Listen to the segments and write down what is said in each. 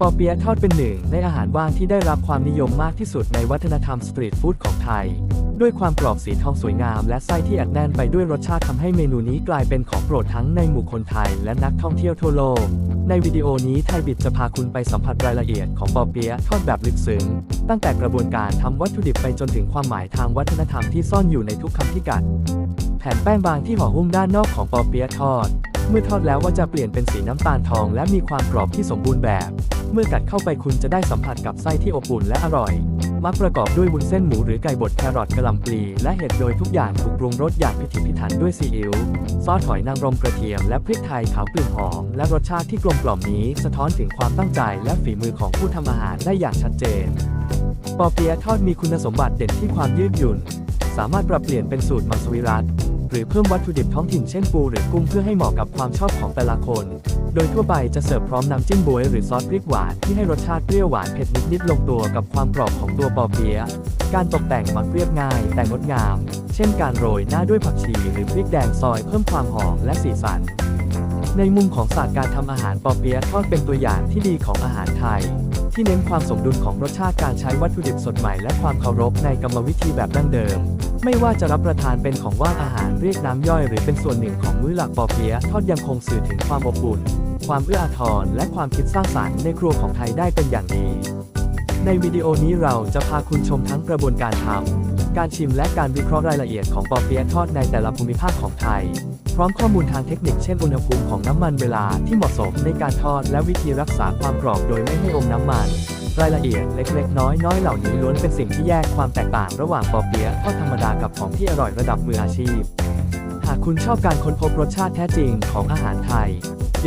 ปอเปี๊ยะทอดเป็นหนึ่งในอาหารว่างที่ได้รับความนิยมมากที่สุดในวัฒนธรรมสตรีทฟู้ดของไทย ด้วยความกรอบสีทองสวยงาม และไส้ที่อัดแน่นไปด้วยรสชาติทำให้เมนูนี้กลายเป็นของโปรดทั้งในหมู่คนไทยและนักท่องเที่ยวทั่วโลก ในวิดีโอนี้ไทยบิดจะพาคุณไปสัมผัสรายละเอียดของปอเปี๊ยะทอดแบบลึกซึ้ง ตั้งแต่กระบวนการทำวัตถุดิบไปจนถึงความหมายทางวัฒนธรรมที่ซ่อนอยู่ในทุกคำพิกัด แผ่นแป้งบางที่ห่อหุ้มด้านนอกของปอเปี๊ยะทอด เมื่อทอดแล้วว่าจะเปลี่ยนเป็นสีน้ำตาลทอง และมีความกรอบที่สมบูรณ์แบบ เมื่อกัดเข้าไปคุณจะได้สัมผัสกับไส้ที่อบอุ่นและอร่อย มักประกอบด้วยวุ้นเส้นหมูหรือไก่บดแครอทกระหล่ำปลี และเห็ดโดยทุกอย่างถูกปรุงรสอย่างพิถีพิถันด้วยซีอิ๊วซอสหอยนางรมกระเทียมและพริกไทยขาวกลิ่นหอม และรสชาติที่กลมกล่อมนี้ สะท้อนถึงความตั้งใจและฝีมือของผู้ทำอาหารได้อย่างชัดเจนปอเปี๊ยะทอดมีคุณสมบัติเด่นที่ความยืดหยุ่น สามารถปรับเปลี่ยนเป็นสูตรมังสวิรัต รือเพิ่มวัตถุดิบท้องถิ่นเช่นปูหรือกุ้งเพื่อให้เหมาะกับความชอบของแต่ละคน โดยทั่วไปจะเสิร์ฟพร้อมน้ำจิ้มบวยหรือซอสพริกหวานที่ให้รสชาติเปรี้ยวหวานเผ็ดนิดๆลงตัวกับความกรอบของตัวปอเปี๊ยะการตกแต่งมักเรียบง่ายแต่งดงาม เช่นการโรยหน้าด้วยผักชีหรือพริกแดงซอยเพิ่มความหอมและสีสัน ในมุมของศาสตร์การทำอาหารปอเปี๊ยะทอดเป็นตัวอย่างที่ดีของอาหารไทย ที่เน้นความสมดุลของรสชาติการใช้วัตถุดิบสดใหม่และความเคารพในกรรมวิธีแบบดั้งเดิม ไม่ว่าจะรับประทานเป็นของว่างอาหารเรียกน้ำย่อยหรือเป็นส่วนหนึ่งของมื้อหลักปอเปี๊ยะทอดยังคงสื่อถึงความอบอุ่น ความเอื้ออาทรและความคิดสร้างสรรค์ในครัวของไทยได้เป็นอย่างดี ในวิดีโอนี้เราจะพาคุณชมทั้งกระบวนการทำ การชิมและการวิเคราะห์รายละเอียดของปอเปี๊ยะทอดในแต่ละภูมิภาคของไทย พร้อมข้อมูลทางเทคนิคเช่นอุณหภูมิของน้ำมันเวลาที่เหมาะสมในการทอดและวิธีรักษาความกรอบโดยไม่ให้อมน้ำมัน รายละเอียดเล็กๆ น้อยๆ เหล่านี้ล้วนเป็นสิ่งที่แยกความแตกต่างระหว่างปอเปี๊ยะทอดธรรมดากับของที่อร่อยระดับมืออาชีพ หากคุณชอบการค้นพบรสชาติแท้จริงของอาหารไทย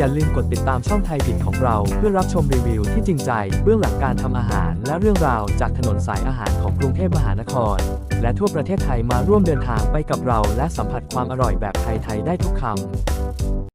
อย่าลืมกดติดตามช่องไทยบิดของเรา เพื่อรับชมรีวิวที่จริงใจ เบื้องหลังการทำอาหาร และเรื่องราวจากถนนสายอาหารของกรุงเทพมหานคร และทั่วประเทศไทยมาร่วมเดินทางไปกับเรา และสัมผัสความอร่อยแบบไทยๆได้ทุกคำ